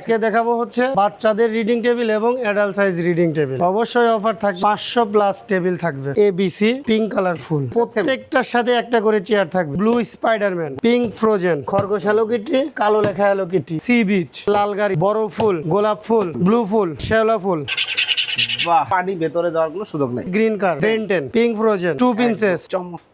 আজকে দেখাবো হচ্ছে বাচ্চাদের রিডিং টেবিল এবং অ্যাডাল্ট সাইজ রিডিং টেবিল অবশ্যই অফার থাকবে। পাঁচশো প্লাস টেবিল থাকবে। এবিসি পিঙ্ক কালার ফুল প্রত্যেকটার সাথে একটা করে চেয়ার থাকবে। ব্লু স্পাইডারম্যান পিঙ্ক ফ্রোজেন খরগোশ হ্যালো কিটি কালো লেখা হ্যালো কিটি সি বিচ লাল গাড়ি বড় ফুল গোলাপ ফুল ব্লু ফুল শ্যাওলা ফুল। বাহ। পানি ভেতরে যাওয়ার কোনো সুযোগ নেই। Green car Ben Ten pink Frozen two princess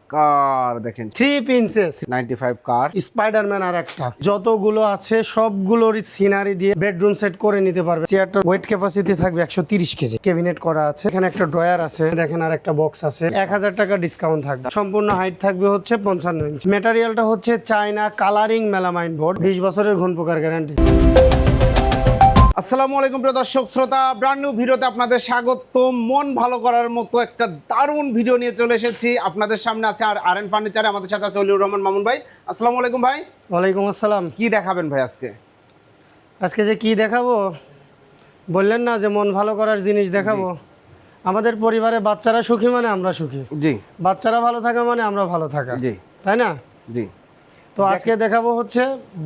চমৎকার দেখেন three princess ninety five car. Spiderman আর একটা। যতগুলো আছে সবগুলোর সিনারি দিয়ে বেডরুম সেট করে নিতে পারবে। চেয়ারটার ওয়েট ক্যাপাসিটি থাকবে একশো তিরিশ কেজি। ক্যাবিনেট করা আছে। এখানে একটা ড্রয়ার আছে। দেখেন আর একটা বক্স আছে। এক হাজার টাকা ডিসকাউন্ট থাকবে। সম্পূর্ণ হাইট থাকবে হচ্ছে পঞ্চান্ন ইঞ্চ মেটারিয়ালটা হচ্ছে চায়না কালারিং মেলামাইন বোর্ড বিশ বছরের ঘন প্রকার গ্যারান্টি আসসালামু আলাইকুম প্রিয় দর্শক শ্রোতা ব্র্যান্ড নিউ ভিডিওতে আপনাদের স্বাগত মন ভালো করার মতো একটা দারুণ ভিডিও নিয়ে চলে এসেছি। আপনাদের সামনে আছে আর আর এন ফার্নিচারে আমাদের সাথে আছে অলিউর রহমান মামুন ভাই। আসসালামু আলাইকুম ভাই। ওয়ালাইকুম আসসালাম। কি দেখাবেন ভাই আজকে? আজকে যে কি দেখাবো? বললেন না যে মন ভালো করার জিনিস দেখাবো। আমাদের পরিবারে বাচ্চারা সুখী মানে আমরা সুখী। জি। বাচ্চারা ভালো থাকা মানে আমরা ভালো থাকা। জি। তাই না? জি। তো আজকে দেখাবো হচ্ছে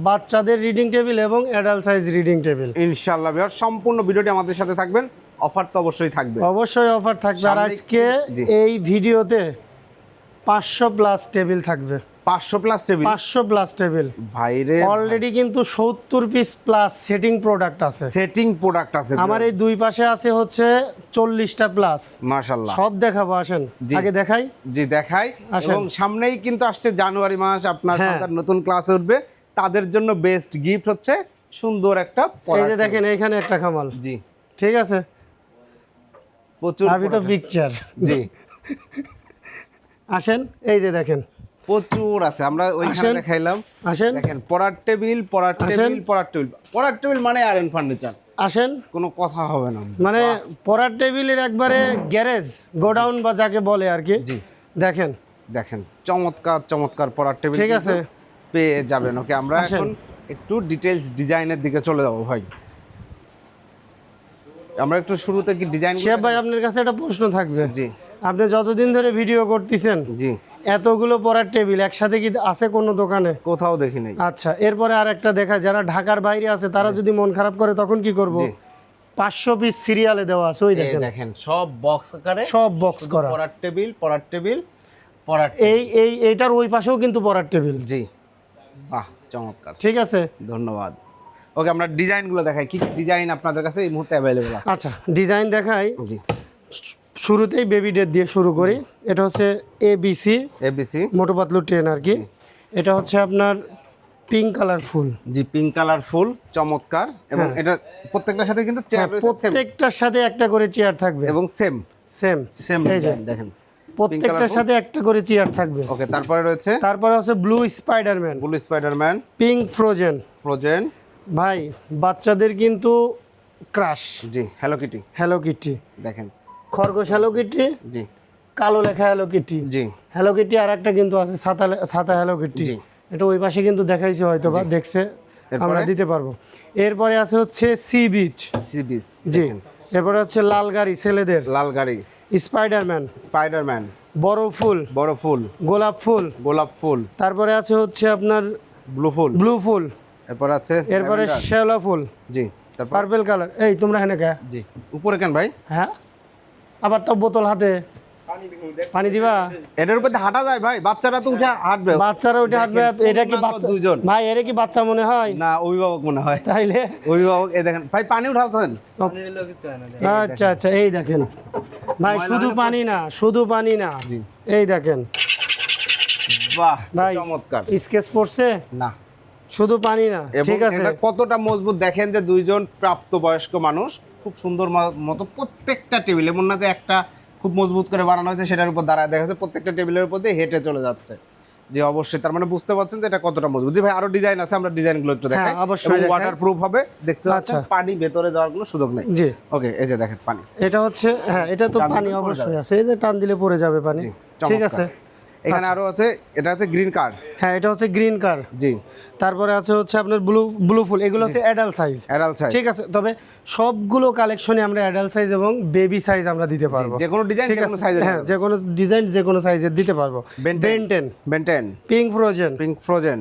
বাচ্চাদের রিডিং টেবিল এবং অ্যাডাল্ট সাইজ রিডিং টেবিল ইনশাআল্লাহ বিহার সম্পূর্ণ ভিডিওটি আমাদের সাথে থাকবেন। অফার তো অবশ্যই থাকবে। অবশ্যই অফার থাকবে। আর আজকে এই ভিডিওতে পাঁচশো প্লাস টেবিল থাকবে। পাঁচশো প্লাস টেবিল পাঁচশো প্লাস টেবিল ভাইরে অলরেডি কিন্তু সত্তর পিস প্লাস সেটিং প্রোডাক্ট আছে। সেটিং প্রোডাক্ট আছে আমার এই দুই পাশে আছে হচ্ছে চল্লিশটা প্লাস মাশাআল্লাহ। সব দেখাবো আসেন। আগে দেখাই। জি দেখাই। এবং সামনেই কিন্তু আসছে জানুয়ারি মাস আপনার হ্যাঁ। সন্তান নতুন ক্লাসে উঠবে। তাদের জন্য বেস্ট গিফট হচ্ছে সুন্দর একটা এই যে দেখেন এখানে একটা খামাল। জি। ঠিক আছে? প্রচুর আমি তো পিকচার জি। আসেন এই যে দেখেন। প্রচুর আছে। আমরা ওইখানে আসেন। দেখাইলাম। আসেন। দেখেন পড়ার টেবিল পড়ার টেবিল পড়ার টেবিল। পড়ার টেবিল মানে আর এন ফার্নিচার আসেন। কোনো কথা হবে না। মানে পড়ার টেবিলের একবারে গ্যারেজ গোডাউন বা যাকে বলে আর কি। জি। দেখেন। দেখেন চমৎকার চমৎকার পড়ার টেবিল ঠিক আছে। পেয়ে যাবেন। ওকে আমরা। এখন একটু ডিটেলস ডিজাইনের দিকে চলে যাব ভাই। আমরা একটু শুরুতে কি ডিজাইন শেফ ভাই আপনার কাছে একটা প্রশ্ন থাকবে। জি। আপনি যতদিন ধরে ভিডিও করতেছেন জি। এতগুলো পরার টেবিল একসাথে কি আছে কোনো দোকানে? কোথাও দেখি নাই। আচ্ছা এরপরে আর একটা দেখা যারা ঢাকার বাইরে আছে তারা যদি মন খারাপ করে তখন কি করব? পাঁচশো পিস সিরিয়ালে দেওয়া আছে ওই দেখেন। দেখেন সব বক্স আকারে সব বক্স করা। পরার টেবিল পরার টেবিল পরার এই এই এইটার ওই পাশেও কিন্তু পরার টেবিল। জি। বাহ চমৎকার। ঠিক আছে? ধন্যবাদ। ওকে আমরা ডিজাইনগুলো দেখাই। কি ডিজাইন আপনাদের কাছে এই মুহূর্তে অ্যাভেলেবল আছে? আচ্ছা ডিজাইন দেখাই। জি। শুরুতেই বেবি ডেট দিয়ে শুরু করি। এটা হচ্ছে A BC ABC Motu Patlu train আর কি। এটা হচ্ছে আপনার পিঙ্ক কালার ফুল। জি পিঙ্ক কালার ফুল চমৎকার। এবং হ্যাঁ। এটা প্রত্যেকটার সাথে কিন্তু চেয়ার প্রত্যেকটার সাথে একটা করে চেয়ার থাকবে। এবং সেম সেম সেম দেখেন। প্রত্যেকটার সাথে একটা করে চেয়ার থাকবে। ওকে তারপরে রয়েছে? তারপরে আছে blue Spiderman blue Spiderman pink Frozen Frozen ভাই বাচ্চাদের কিন্তু ক্রাশ জি হ্যালো কিটি হ্যালো কিটি দেখেন। খরগোশ হ্যালো কিটি জি। কালো লেখা হ্যালো কিটি। জি। হ্যালো কিটি আর একটা কিন্তু আছে ছাতা ছাতা হ্যালো কিটি। এটা ওই পাশে কিন্তু দেখাইছে হয়তো বা দেখছে আমরা দিতে পারব। এরপরে আছে হচ্ছে সি বিচ সি বিচ জি। এরপরে হচ্ছে লাল গাড়ি ছেলেদের। লাল গাড়ি। স্পাইডারম্যান স্পাইডারম্যান বড় ফুল। বড় ফুল। গোলাপ ফুল। গোলাপ ফুল। তারপরে আছে হচ্ছে আপনার ব্লু ফুল। ব্লু ফুল। এরপর আছে এরপরে। শ্যাওলা ফুল। জি তারপর? পার্পেল কালার এই তোমরা এখানে কে? জি। উপরে কেন ভাই? হ্যাঁ? আবার তো বোতল হাতে। পানি দিবা এটার উপর হাঁটা যায় ভাই বাচ্চারা তো উঠে হাঁটবে। বাচ্চারা উঠে হাঁটবে এটা কি বাচ্চা দুইজন। ভাই এর কি বাচ্চা মনে হয়? না অভিভাবক মনে হয়। তাইলে? অভিভাবক এই দেখেন ভাই পানি উঠাতেন আচ্ছা আচ্ছা এই দেখেন। ভাই শুধু পানি না শুধু পানি না। জি। এই দেখেন। বাহ ভাই চমৎকার। স্কেচ পড়ছে? না। শুধু পানি না ঠিক আছে। এটা কতটা মজবুত দেখেন যে দুইজন প্রাপ্তবয়স্ক মানুষ খুব সুন্দর মতো প্রত্যেকটা টেবিল এমন না যে একটা খুব মজবুত করে বানানো হয়েছে সেটার উপর দাঁড়ায় দেখা যাচ্ছে প্রত্যেকটা টেবিলের উপর দিয়ে হেঁটে চলে যাচ্ছে। যে অবশ্যই তার মানে বুঝতে পারছেন যে এটা কতটা মজবুত। জি ভাই আরও ডিজাইন আছে আমরা ডিজাইনগুলো একটু দেখাই। হ্যাঁ, অবশ্যই। ওয়াটার প্রুফ হবে দেখতে পাচ্ছেন আচ্ছা। পানি ভেতরে যাওয়ার কোনো সুযোগ নেই। জি। ওকে এই যে দেখেন পানি। এটা হচ্ছে হ্যাঁ এটা তো পানি অবশ্যই আছে এই যে টান দিলে পড়ে যাবে পানি। ঠিক আছে। এখানে আচ্ছা। আরও আছে এটা হচ্ছে গ্রিন কার্ড হ্যাঁ এটা হচ্ছে গ্রিন কার জি। তারপরে আছে হচ্ছে আপনার ব্লু ব্লু ফুল এগুলো হচ্ছে অ্যাডাল্ট সাইজ অ্যাডাল্ট সাইজ ঠিক আছে তবে সবগুলো কালেকশনে আমরা অ্যাডাল্ট সাইজ এবং বেবি সাইজ আমরা দিতে পারব। যে কোনো ডিজাইন ঠিক যে কোনো সাইজের হ্যাঁ যে কোনো ডিজাইন যে কোনো সাইজের দিতে পারব। Ben 10 Ben Ten Ben Ten pink Frozen pink Frozen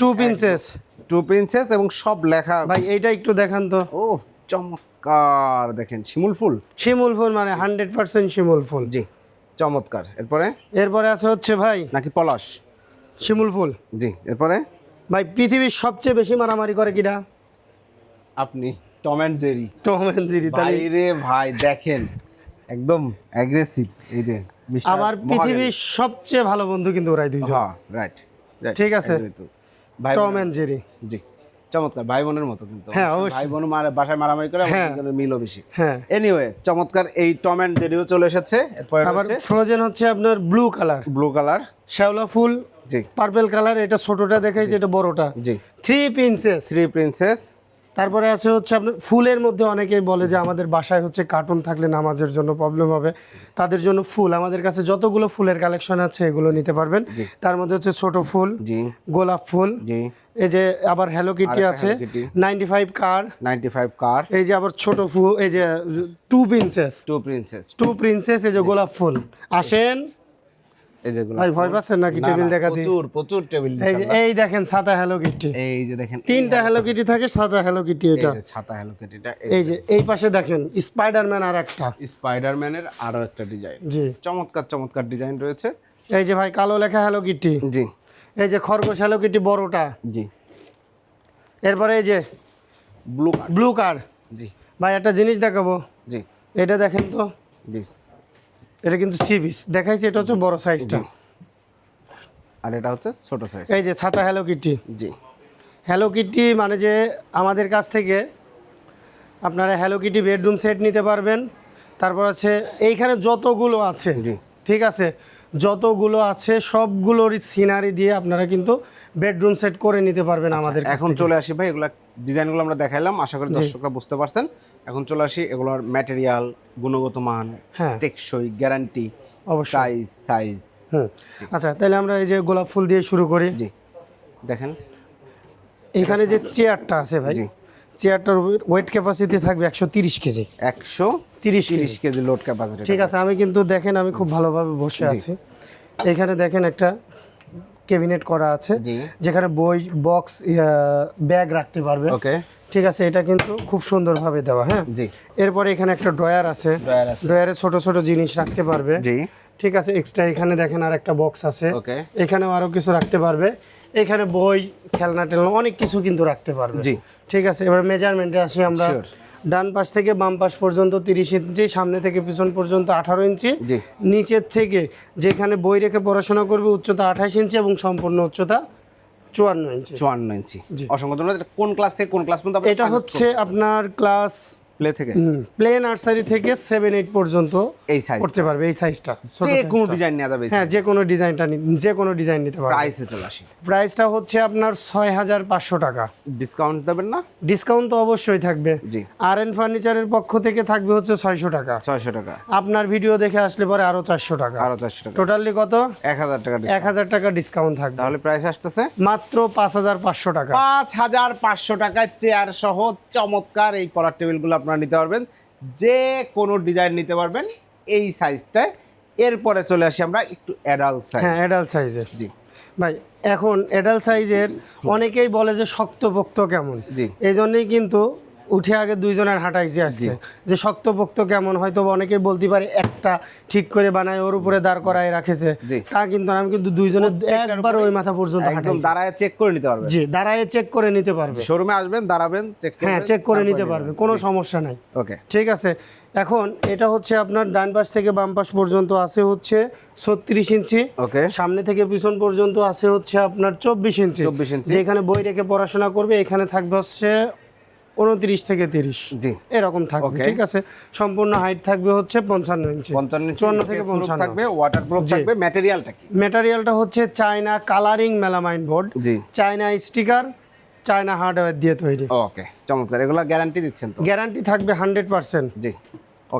two princess two princess এবং সব লেখা। ভাই এইটা একটু দেখান তো। ও চমৎকার দেখেন শিমুল ফুল। শিমুল ফুল মানে হান্ড্রেড পার্সেন্ট শিমুল ফুল। জি। চমৎকার। এরপরে? এরপরে আছে হচ্ছে ভাই নাকি পলাশ? শিমুল ফুল। জি এরপরে? ভাই পৃথিবীর সবচেয়ে বেশি মারামারি করে কিটা আপনি Tom and Jerry. Tom and Jerry তাই রে ভাই দেখেন একদম অ্যাগ্রেসিভ এই যে আমার পৃথিবীর সবচেয়ে ভালো বন্ধু কিন্তু ওরাই দুইজন। হ্যাঁ রাইট ঠিক আছে। ভাই টম অ্যান্ড জেরি। জি। চমৎকার ভাই বোনের মতো কিন্তু। হ্যাঁ, ভাই বোন বাসায় মারামারি করে হ্যাঁ। আমাদের মিলও বেশি। হ্যাঁ। এনিওয়ে চমৎকার এই টম অ্যান্ড জেরিও চলে এসেছে এরপর আবার ফ্রোজেন হচ্ছে আপনার ব্লু কালার ব্লু কালার শ্যাওলা ফুল জি। পার্পেল কালার এটা ছোটটা দেখাইছে এটা বড়টা। জি। থ্রি প্রিন্সেস থ্রি প্রিন্সেস তারপরে আছে হচ্ছে আপনার ফুলের মধ্যে অনেকেই বলে যে আমাদের বাসায় হচ্ছে কার্টুন থাকলে নামাজের জন্য প্রবলেম হবে। তাদের জন্য ফুল আমাদের কাছে যতগুলো ফুলের কালেকশন আছে এগুলো নিতে পারবেন। তার মধ্যে হচ্ছে ছোট ফুল গোলাপ ফুল এই যে আবার হ্যালো কিটি আছে ninety five car ninety five car এই যে আবার ছোট ফুল এই যে two princess two princess two princess এই যে গোলাপ ফুল। আসেন। এই যেগুলো ভাই ভয় পাচ্ছেন নাকি টেবিল না, দেখা দিই প্রচুর প্রচুর টেবিল এই যে এই দেখেন সাদা হ্যালো কিটি এই যে দেখেন তিনটা হ্যালো কিটি থাকে সাদা হ্যালো কিটি এটা। হ্যালো কেটিটা এই যে এই পাশে দেখেন স্পাইডারম্যান আর একটা। স্পাইডারম্যানের আরও একটা ডিজাইন জি। চমৎকার চমৎকার ডিজাইন রয়েছে। এই যে ভাই কালো লেখা হ্যালো কিটি জি। এই যে খরগোশ হ্যালো কিটি বড়টা। জি। এরপরে এই যে ব্লু কার্ড ব্লু কার্ড জি। ভাই একটা জিনিস দেখাবো। জি। এটা দেখেন তো। জি। এটা কিন্তু সি পিস। দেখাইছি এটা হচ্ছে বড় সাইজটা আর এটা হচ্ছে ছোট সাইজ এই যে ছাতা হ্যালো কিটি জি। হ্যালো কিটি মানে যে আমাদের কাছ থেকে আপনারা হ্যালো কিটি বেডরুম সেট নিতে পারবেন। তারপর আছে এইখানে যতগুলো আছে ঠিক আছে? যতগুলো আছে সবগুলোর সিনারি দিয়ে আপনারা কিন্তু বেডরুম সেট করে নিতে পারবেন আমাদের এখন চলে আসি ভাই এগুলা ডিজাইনগুলো আমরা দেখাইলাম আশা করি দর্শকরা বুঝতে পারছেন। এখন চলে আসি এগুলোর ম্যাটেরিয়াল গুণগত মান হ্যাঁ। টেকসই গ্যারান্টি অবশ্যই। সাইজ সাইজ হুম। আচ্ছা তাহলে আমরা এই যে গোলাপ ফুল দিয়ে শুরু করি। জি দেখেন। এখানে যে চেয়ারটা আছে ভাই জি। চেয়ারটার ওয়েট ক্যাপাসিটি থাকবে একশো তিরিশ কেজি। একশো তিরিশ তিরিশ কেজি লোড ক্যাপাসিটি ঠিক আছে আমি কিন্তু দেখেন আমি খুব ভালোভাবে বসে আছি। এখানে দেখেন একটা ক্যাবিনেট করা আছে যেখানে বই বক্স ব্যাগ রাখতে পারবে। ওকে। ঠিক আছে এটা কিন্তু খুব সুন্দরভাবে দেওয়া হ্যাঁ? জি। এরপরে এখানে একটা ড্রয়ার আছে। ড্রয়ার আছে। ড্রয়ারে ছোট ছোট জিনিস রাখতে পারবে। জি। ঠিক আছে এক্সট্রা এখানে দেখেন আর একটা বক্স আছে। ওকে। এখানেও আরও কিছু রাখতে পারবে। এখানে বই খেলনা টেলনা অনেক কিছু কিন্তু রাখতে পারবে। জি। ঠিক আছে এবার মেজারমেন্টে আসি আমরা। ডান পাশ থেকে বাম পাশ পর্যন্ত তিরিশ ইঞ্চি সামনে থেকে পিছন পর্যন্ত আঠারো ইঞ্চি। নিচের থেকে যেখানে বই রেখে পড়াশোনা করবে উচ্চতা আঠাশ ইঞ্চি এবং সম্পূর্ণ উচ্চতা চুয়ান্ন ইঞ্চি। চুয়ান্ন ইঞ্চি। অসংখ্য কোন ক্লাস থেকে কোন ক্লাস পর্যন্ত এটা হচ্ছে আপনার ক্লাস প্লে থেকে? প্লে নার্সারি থেকে সেভেন এইট পর্যন্ত এই সাইজ করতে পারবে এই সাইজটা যে কোনো ডিজাইন নেওয়া যাবে হ্যাঁ যে কোনো ডিজাইনটা যে কোনো ডিজাইন নিতে পারবে। প্রাইসে চলে আসি। প্রাইসটা হচ্ছে আপনার ছয় হাজার পাঁচশো টাকা। ডিসকাউন্ট দেবেন না? ডিসকাউন্ট তো অবশ্যই থাকবে। জি। আর এন ফার্নিচারের পক্ষ থেকে থাকবে হচ্ছে ছয়শো টাকা। ছয়শো টাকা। আপনার ভিডিও দেখে আসলে পরে আরও চারশো টাকা। আরও চারশো টাকা। টোটালি কত? এক হাজার টাকা এক হাজার টাকা ডিসকাউন্ট থাকবে। তাহলে প্রাইস আসতেছে? মাত্র পাঁচ হাজার পাঁচশো টাকা। পাঁচ হাজার পাঁচশো টাকায় চেয়ার সহ চমৎকার এই পড়ার টেবিলগুলো আপনারা নিতে পারবেন। যে কোনো ডিজাইন নিতে পারবেন এই সাইজটায় এরপরে চলে আসি আমরা একটু অ্যাডাল্ট সাইজ হ্যাঁ অ্যাডাল্ট সাইজের জি। ভাই এখন অ্যাডাল্ট সাইজের অনেকেই বলে যে শক্তপোক্ত কেমন? এই জন্যই কিন্তু উঠে আগে দুইজনের হাঁটাইছে আজকে। যে শক্তপোক্ত কেমন হয়তো অনেকেই বলতে পারে একটা ঠিক করে বানায় ওর উপরে দাঁড় করায় রাখেছে। তা কিন্তু আমি কিন্তু দুইজনের একবার ওই মাথা পর্যন্ত হাঁটাইছি। দাঁড়ায় চেক করে নিতে পারবেন জি দাঁড়ায় চেক করে নিতে পারবে। শোরুমে আসবেন দাঁড়াবেন চেক হ্যাঁ চেক করে নিতে পারবে কোনো সমস্যা নাই। ওকে। ঠিক আছে এখন এটা হচ্ছে আপনার ডান পাশ থেকে বাম পাশ পর্যন্ত আছে হচ্ছে ছত্রিশ ইঞ্চি। ওকে। সামনে থেকে পিছন পর্যন্ত আছে হচ্ছে আপনার চব্বিশ ইঞ্চি। 24 ইঞ্চি। যেখানে বই রেখে পড়াশোনা করবে এখানে থাকবে হচ্ছে উনত্রিশ থেকে তিরিশ। জি। এরকম থাকবে. ঠিক আছে? সম্পূর্ণ হাইট থাকবে হচ্ছে পঞ্চান্ন ইঞ্চি। পঞ্চান্ন চুয়ান্ন থেকে পঞ্চান্ন। থাকবে ওয়াটার প্রুফ থাকবে ম্যাটেরিয়ালটা কি? ম্যাটেরিয়ালটা হচ্ছে চায়না কালারিং মেলামাইন বোর্ড জি। চায়না স্টিকার চায়না হার্ডওয়্যার দিয়ে তৈরি। ওকে চমৎকার। এগুলো গ্যারান্টি দিচ্ছেন তো? গ্যারান্টি থাকবে হান্ড্রেড পার্সেন্ট জি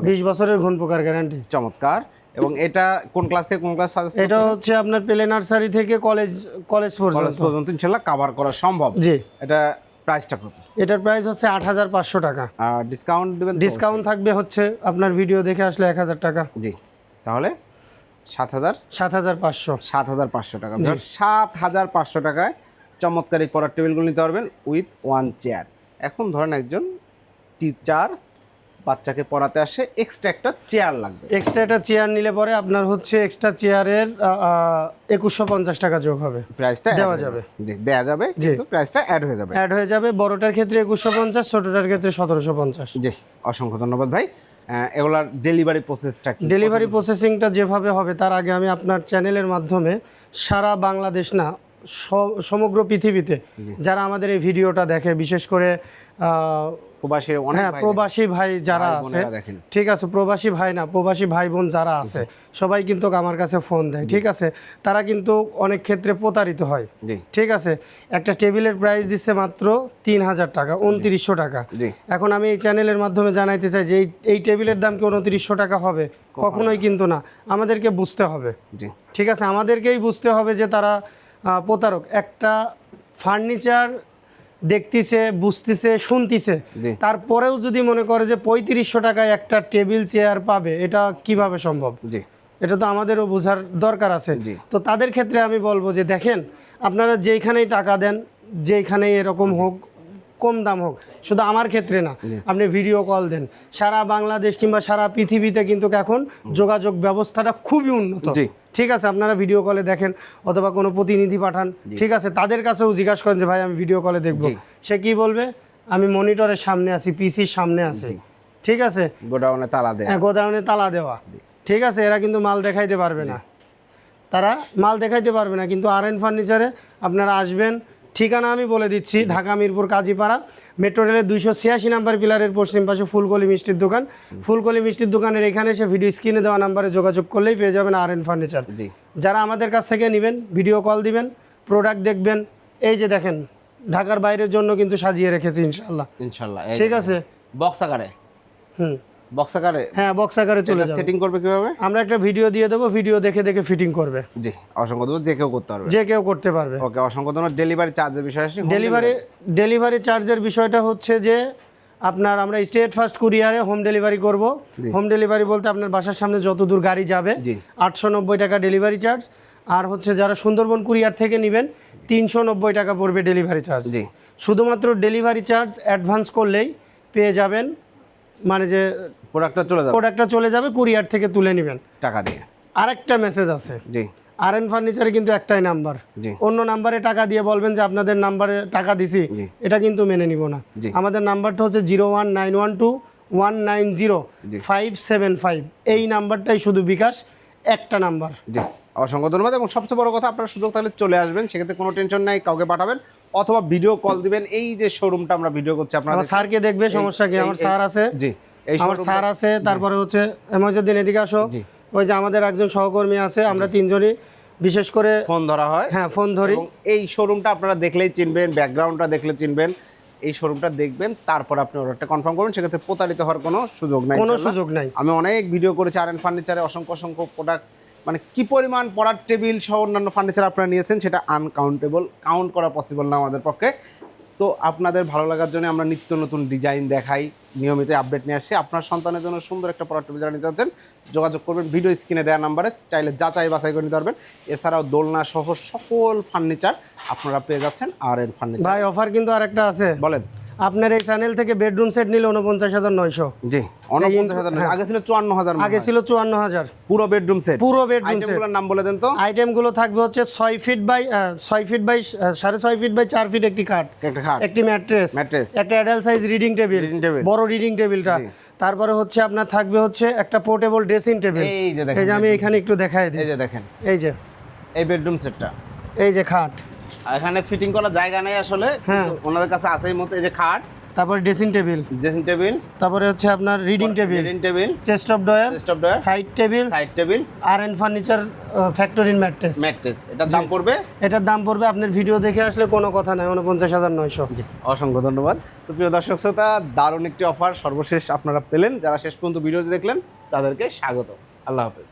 বিশ বছরের ঘন পোকার গ্যারান্টি চমৎকার। এবং এটা কোন ক্লাস থেকে কোন ক্লাস সাজেস্ট এটা হচ্ছে আপনার প্লে নার্সারি থেকে কলেজ কলেজ পর্যন্ত। পর্যন্ত ইনশাল্লাহ কভার করা সম্ভব। জি। এটা প্রাইসটা কত? এটার প্রাইস হচ্ছে আট হাজার পাঁচশো টাকা। আর ডিসকাউন্ট দিবেন ডিসকাউন্ট থাকবে হচ্ছে আপনার ভিডিও দেখে আসলে এক হাজার টাকা। জি তাহলে সাত হাজার? সাত হাজার পাঁচশো। সাত হাজার পাঁচশো টাকা। সাত হাজার পাঁচশো টাকায় চমৎকার এই পড়ার টেবিলগুলো নিতে পারবেন উইথ ওয়ান চেয়ার এখন ধরেন একজন টিচার বাচ্চাকে পড়াতে আসে এক্সট্রা একটা চেয়ার লাগবে। এক্সট্রা একটা চেয়ার নিলে পরে আপনার হচ্ছে এক্সট্রা চেয়ারের একুশশো পঞ্চাশ টাকা যোগ হবে। প্রাইসটা দেওয়া যাবে। জি দেওয়া যাবে। কিন্তু প্রাইসটা অ্যাড হয়ে যাবে। অ্যাড হয়ে যাবে বড়টার ক্ষেত্রে একুশশো পঞ্চাশ ছোটোটার ক্ষেত্রে সতেরোশো পঞ্চাশ। জি অসংখ্য ধন্যবাদ ভাই। এগুলার ডেলিভারি প্রসেসটা কি? ডেলিভারি প্রসেসিংটা যেভাবে হবে তার আগে আমি আপনার চ্যানেলের মাধ্যমে সারা বাংলাদেশ না সমগ্র পৃথিবীতে যারা আমাদের এই ভিডিওটা দেখে বিশেষ করে প্রবাসী হ্যাঁ ভাই প্রবাসী ভাই যারা আছে ঠিক আছে প্রবাসী ভাই না প্রবাসী ভাই বোন যারা আছে সবাই কিন্তু আমার কাছে ফোন দেয় ঠিক আছে? তারা কিন্তু অনেক ক্ষেত্রে প্রতারিত হয় ঠিক আছে? একটা টেবিলের প্রাইস দিচ্ছে মাত্র তিন হাজার টাকা উনত্রিশশো টাকা। এখন আমি এই চ্যানেলের মাধ্যমে জানাইতে চাই যে এই টেবিলের দাম কি উনত্রিশশো টাকা হবে? কখনোই কিন্তু না আমাদেরকে বুঝতে হবে ঠিক আছে? আমাদেরকেই বুঝতে হবে যে তারা প্রতারক। একটা ফার্নিচার দেখতেছে বুঝতেছে শুনতেছে। তারপরেও যদি মনে করে যে পঁয়ত্রিশশো টাকায় একটা টেবিল চেয়ার পাবে এটা কীভাবে সম্ভব? জি। এটা তো আমাদেরও বোঝার দরকার আছে। তো তাদের ক্ষেত্রে আমি বলব যে দেখেন আপনারা যেইখানেই টাকা দেন যেইখানেই এরকম হোক কম দাম হোক শুধু আমার ক্ষেত্রে না আপনি ভিডিও কল দেন। সারা বাংলাদেশ কিংবা সারা পৃথিবীতে কিন্তু এখন যোগাযোগ ব্যবস্থাটা খুবই উন্নত। ঠিক আছে আপনারা ভিডিও কলে দেখেন অথবা কোনো প্রতিনিধি পাঠান। ঠিক আছে তাদের কাছেও জিজ্ঞাসা করেন যে ভাই আমি ভিডিও কলে দেখব। সে কি বলবে? আমি মনিটরের সামনে আছি পিসির সামনে আছি। ঠিক আছে? গোডাউনে তালা দেয় হ্যাঁ গোদাউনে তালা দেওয়া। ঠিক আছে এরা কিন্তু মাল দেখাইতে পারবে না। তারা মাল দেখাইতে পারবে না কিন্তু আর এন ফার্নিচারে আপনারা আসবেন ঠিকানা আমি বলে দিচ্ছি ঢাকা মিরপুর কাজীপাড়া। মেট্রো রেলের দুইশো ছিয়াশি নাম্বার পিলারের পশ্চিম পাশে ফুলকলি মিষ্টির দোকান। ফুলকলি মিষ্টির দোকানের এখানে এসে ভিডিও স্ক্রিনে দেওয়া নাম্বারে যোগাযোগ করলেই পেয়ে যাবেন আর এন ফার্নিচার জি। যারা আমাদের কাছ থেকে নেবেন ভিডিও কল দিবেন প্রোডাক্ট দেখবেন এই যে দেখেন ঢাকার বাইরের জন্য কিন্তু সাজিয়ে রেখেছি ইনশাল্লাহ ইনশাল্লাহ ঠিক আছে? বক্স আকারে। হুম। বক্স আকারে? হ্যাঁ বক্স আকারে চলে যাবে। সেটিং করবে কীভাবে? আমরা একটা ভিডিও দিয়ে দেবো ভিডিও দেখে দেখে ফিটিং করবে। জি অসংখ্য ধন্যবাদ যে কেউ করতে পারবে। যে কেউ করতে পারবে। ওকে অসংখ্য ধন্যবাদ। ডেলিভারি চার্জের বিষয়ে আসি ডেলিভারি ডেলিভারি চার্জের বিষয়টা হচ্ছে যে আপনার আমরা স্টেট ফার্স্ট কুরিয়ারে হোম ডেলিভারি করব। হোম ডেলিভারি বলতে আপনার বাসার সামনে যত দূর গাড়ি যাবে আটশো নব্বই টাকা ডেলিভারি চার্জ আর হচ্ছে যারা সুন্দরবন কুরিয়ার থেকে নেবেন তিনশো নব্বই টাকা পড়বে ডেলিভারি চার্জ জি। শুধুমাত্র ডেলিভারি চার্জ অ্যাডভান্স করলেই পেয়ে যাবেন মানে যে প্রোডাক্টটা চলে যাবে। প্রোডাক্টটা চলে যাবে কুরিয়ার থেকে তুলে নেবেন। টাকা দিয়ে। আরেকটা মেসেজ আছে। জি। আর এন ফার্নিচারে কিন্তু একটাই নাম্বার অন্য নাম্বারে টাকা দিয়ে বলবেন যে আপনাদের নাম্বারে টাকা দিছি। এটা কিন্তু মেনে নিব না। আমাদের নাম্বারটা হচ্ছে zero one nine one two one nine zero five seven five এই নাম্বারটাই শুধু বিকাশ। একটা নাম্বার। জি অসংখ্য ধন্যবাদ এবং সবচেয়ে বড় কথা আপনার সুযোগ তাহলে চলে আসবেন সেক্ষেত্রে কোনো টেনশন নাই কাউকে পাঠাবেন অথবা ভিডিও কল দিবেন এই যে শোরুমটা আমরা ভিডিও করছি আমার আপনাদের স্যারকে দেখবে সমস্যা কি? আমার স্যার আছে। জি এই আমার স্যার আছে তারপরে হচ্ছে এমজুদ্দিন এদিকে আসো। জি। ওই যে আমাদের একজন সহকর্মী আছে আমরা তিনজনই বিশেষ করে ফোন ধরা হয়। হ্যাঁ ফোন ধরি। এই শোরুমটা আপনারা দেখলেই চিনবেন ব্যাকগ্রাউন্ডটা দেখলে চিনবেন। এই শোরুমটা দেখবেন তারপর আপনি অর্ডারটা কনফার্ম করবেন সেক্ষেত্রে প্রতারিত হওয়ার কোনো সুযোগ নাই কোনো সুযোগ নাই। আমি অনেক ভিডিও করেছি আর এন ফার্নিচারে অসংখ্য অসংখ্য প্রোডাক্ট মানে কি পরিমাণ পড়ার টেবিল সহ অন্যান্য ফার্নিচার আপনারা নিয়েছেন সেটা আনকাউন্টেবল কাউন্ট করা পসিবল না আমাদের পক্ষে। তো আপনাদের ভালো লাগার জন্য আমরা নিত্য নতুন ডিজাইন দেখাই। নিয়মিত আপডেট নিয়ে আসছি। আপনার সন্তানের জন্য সুন্দর একটা প্রোডাক্ট যারা নিতে চাচ্ছেন যোগাযোগ করবেন ভিডিও স্ক্রিনে দেওয়া নাম্বারে চাইলে যাচাই বাছাই করে নিতে পারবেন। এছাড়াও দোলনা সহ সকল ফার্নিচার আপনারা পেয়ে যাচ্ছেন আর এর ফার্নিচার ভাই অফার কিন্তু আর একটা আছে। বলেন। আপনার এই চ্যানেল থেকে বেডরুম সেট নিলে উনপঞ্চাশ হাজার নয়শো। জি হাজার হ্যাঁ। আগে ছিল চুয়ান্ন হাজার আগে ছিল চুয়ান্ন হাজার। পুরো বেডরুম সেট পুরো বেডরুম সেট আইটেমগুলোর নাম বলে দেন তো। আইটেমগুলো থাকবে হচ্ছে ছয় ফিট বাই ছয় ফিট বাই সাড়ে ছয় ফিট বাই চার ফিট একটি খাট। একটা ম্যাট্রেস ম্যাট্রেস একটা অ্যাডাল্ট সাইজ রিডিং টেবিল। বড় রিডিং টেবিলটা তারপরে হচ্ছে আপনার থাকবে হচ্ছে একটা পোর্টেবল ড্রেসিং টেবিল এই যে দেখেন এই যে আমি এখানে একটু দেখাই দিই। এই যে দেখেন। এই যে। এই বেডরুম সেটটা এই যে খাট। এখানে ফিটিং করার জায়গা নেই আসলে হ্যাঁ। ওনাদের কাছে আছে এই মতো এই যে খাট তারপরে ড্রেসিং টেবিল ড্রেসিং টেবিল তারপরে হচ্ছে আপনার reading table reading table chest of drawer chest of drawer side table side table R N furniture factory mattress mattress এটার দাম পড়বে? এটার দাম পড়বে আপনার ভিডিও দেখে আসলে কোনো কথা নাই উনপঞ্চাশ হাজার নয়শো। অসংখ্য ধন্যবাদ। তো প্রিয় দর্শক শ্রোতা দারুণ একটি অফার সর্বশেষ আপনারা পেলেন। যারা শেষ পর্যন্ত ভিডিওটি দেখলেন তাদেরকে স্বাগত। আল্লাহ হাফেজ।